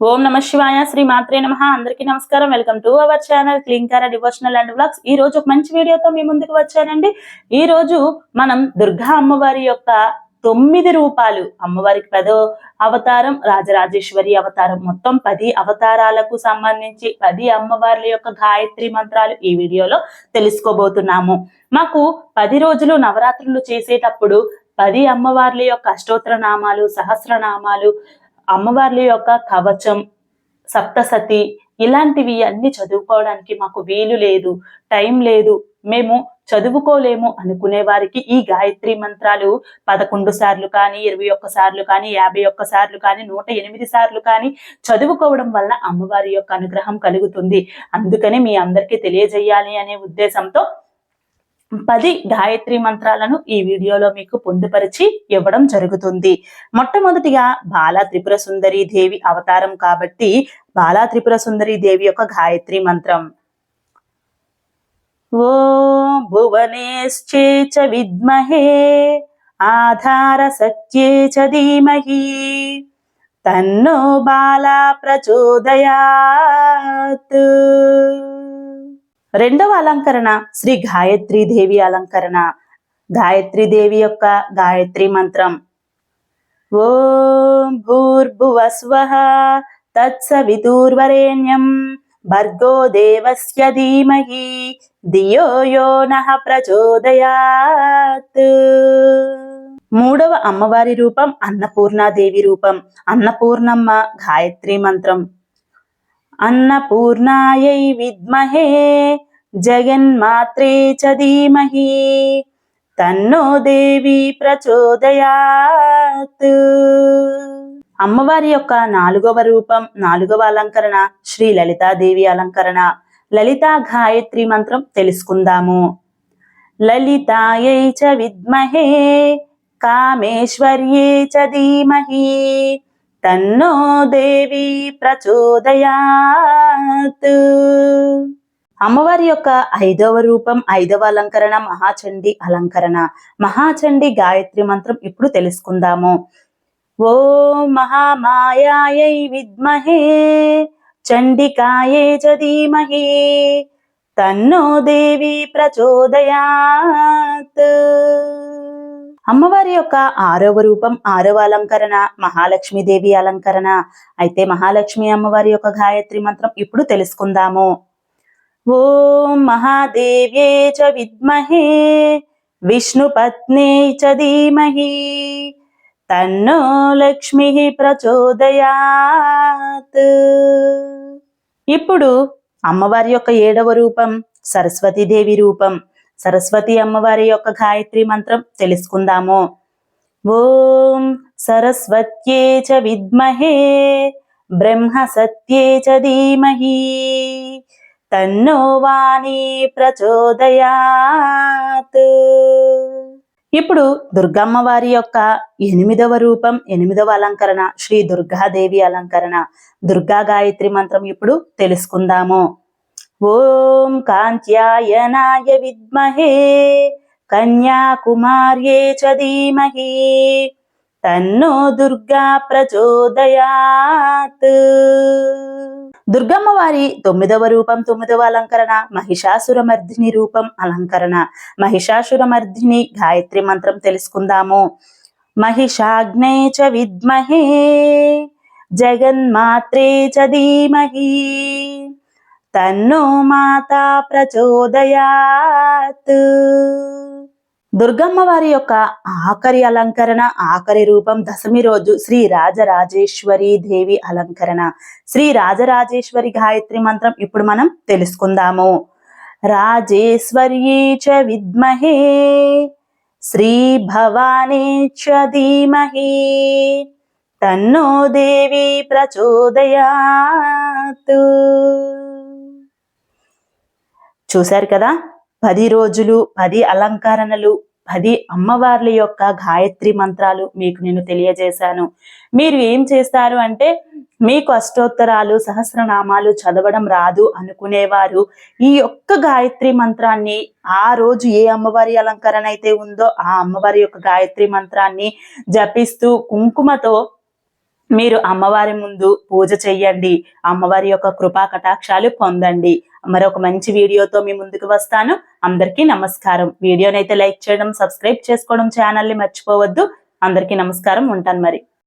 ఓం నమ శివాయ శ్రీ మాత్రే నమ. అందరికీ నమస్కారం. Welcome to our channel Klinkaara devotional and blogs ఈ రోజు ఒక మంచి వీడియోతో మీ ముందుకు వచ్చానండి. ఈ రోజు మనం దుర్గా అమ్మవారి యొక్క తొమ్మిది రూపాలు అమ్మవారికి పదో అవతారం రాజరాజేశ్వరి అవతారం. మొత్తం పది అవతారాలకు సంబంధించి పది అమ్మవార్ల యొక్క గాయత్రి మంత్రాలు ఈ వీడియోలో తెలుసుకోబోతున్నాము. మాకు పది రోజులు నవరాత్రులు చేసేటప్పుడు పది అమ్మవార్ల యొక్క అష్టోత్తర నామాలు సహస్రనామాలు అమ్మవార్ల యొక్క కవచం సప్తసతి ఇలాంటివి అన్ని చదువుకోవడానికి మాకు వీలు లేదు టైం లేదు. మేము చదువుకోలేము అనుకునే వారికి ఈ గాయత్రి మంత్రాలు పదకొండు సార్లు కానీ ఇరవై ఒక్క సార్లు కానీ యాభై ఒక్క సార్లు కానీ నూట ఎనిమిది సార్లు కానీ చదువుకోవడం వల్ల అమ్మవారి యొక్క అనుగ్రహం కలుగుతుంది. అందుకని మీ అందరికీ తెలియజేయాలి అనే ఉద్దేశంతో పది గాయత్రి మంత్రాలను ఈ వీడియోలో మీకు పొందుపరిచి ఇవ్వడం జరుగుతుంది. మొట్టమొదటిగా బాల త్రిపుర సుందరి దేవి అవతారం కాబట్టి బాల త్రిపుర సుందరి దేవి యొక్క గాయత్రి మంత్రం. ఓ భువనేశ్చే చ విద్మహే ఆధార సత్యే చ ధీమహి తన్నో బాలా ప్రచోదయాత్. రెండవ అలంకరణ శ్రీ గాయత్రి దేవి అలంకరణ. గాయత్రీదేవి యొక్క గాయత్రి మంత్రం. ఓం భూర్భువస్వ తత్సవితూర్వరేణ్యం భర్గో దేవస్య ధీమహి దియో యో నః ప్రచోదయాత్. మూడవ అమ్మవారి రూపం అన్నపూర్ణాదేవి రూపం. అన్నపూర్ణమ్మ గాయత్రి మంత్రం. అన్నపూర్ణాయై విద్మహే జగన్మాత్రే చ ధీమహి. తన్నో దేవి ప్రచోదయాత్. అమ్మవారి యొక్క నాలుగవ రూపం నాలుగవ అలంకరణ శ్రీ లలితాదేవి అలంకరణ. లలితా గాయత్రి మంత్రం తెలుసుకుందాము. లలితాయై చ విద్మహే కామేశ్వర్యే చ ధీమహి. తన్నో దేవి ప్రచోదయాత్. అమ్మవారి యొక్క ఐదవ రూపం ఐదవ అలంకరణ మహాచండి అలంకరణ. మహాచండి గాయత్రి మంత్రం ఇప్పుడు తెలుసుకుందాము? ఓ మహామాయాయై విద్మహే చండికాయే చ ధీమహి తన్నో దేవి ప్రచోదయాత్. అమ్మవారి యొక్క ఆరవ రూపం ఆరవ అలంకరణ మహాలక్ష్మీదేవి అలంకరణ. అయితే మహాలక్ష్మి అమ్మవారి యొక్క గాయత్రి మంత్రం ఇప్పుడు తెలుసుకుందాము. ఓం మహాదేవ్యే చ విద్మహే విష్ణుపత్నే చ ధీమహి తన్నో లక్ష్మి ప్రచోదయాత్. ఇప్పుడు అమ్మవారి యొక్క ఏడవ రూపం సరస్వతీదేవి రూపం. సరస్వతి అమ్మవారి యొక్క గాయత్రి మంత్రం తెలుసుకుందాము. ఓం సరస్వత్యే చ విద్మహే బ్రహ్మ సత్యే చ ధీమహి తన్నో వాణి ప్రచోదయాత్. ఇప్పుడు దుర్గమ్మ వారి యొక్క ఎనిమిదవ రూపం ఎనిమిదవ అలంకరణ శ్రీ దుర్గాదేవి అలంకరణ దుర్గా గాయత్రి మంత్రం ఇప్పుడు తెలుసుకుందాము. ఓం కాంత్యాయనాయ విద్మహే కన్యాకుమార్యే చ ధీమహి. తన్నో దుర్గా ప్రచోదయాత్. దుర్గమ్మ వారి తొమ్మిదవ రూపం తొమ్మిదవ అలంకరణ మహిషాసురమర్ధిని రూపం అలంకరణ. మహిషాసురమర్ధిని గాయత్రి మంత్రం తెలుసుకుందాము. మహిషాగ్నే చ విద్మహే జగన్మాత్రే చ ధీమహి. తన్ను మాతా ప్రచోదయాత్. దుర్గమ్మ వారి యొక్క ఆఖరి అలంకరణ ఆఖరి రూపం దశమి రోజు శ్రీ రాజరాజేశ్వరి దేవి అలంకరణ. శ్రీ రాజరాజేశ్వరి గాయత్రి మంత్రం ఇప్పుడు మనం తెలుసుకుందాము. రాజేశ్వర్యే చ విద్మహే శ్రీ భవానీ చ ధీమహి తన్నో దేవి ప్రచోదయాత్. చూశారు కదా? పది రోజులు పది అలంకరణలు పది అమ్మవార్ల యొక్క గాయత్రి మంత్రాలు మీకు నేను తెలియజేశాను. మీరు ఏం చేస్తారు అంటే మీకు అష్టోత్తరాలు సహస్రనామాలు చదవడం రాదు అనుకునేవారు. ఈ యొక్క గాయత్రి మంత్రాన్ని ఆ రోజు ఏ అమ్మవారి అలంకరణ అయితే ఉందో ఆ అమ్మవారి యొక్క గాయత్రి మంత్రాన్ని జపిస్తూ కుంకుమతో మీరు అమ్మవారి ముందు పూజ చెయ్యండి. అమ్మవారి యొక్క కృపా కటాక్షాలు పొందండి. మరొక మంచి వీడియోతో మీ ముందుకు వస్తాను. అందరికీ నమస్కారం. వీడియోనైతే లైక్ చేయడం సబ్స్క్రైబ్ చేసుకోవడం ఛానల్ని మర్చిపోవద్దు. అందరికీ నమస్కారం. ఉంటాను మరి.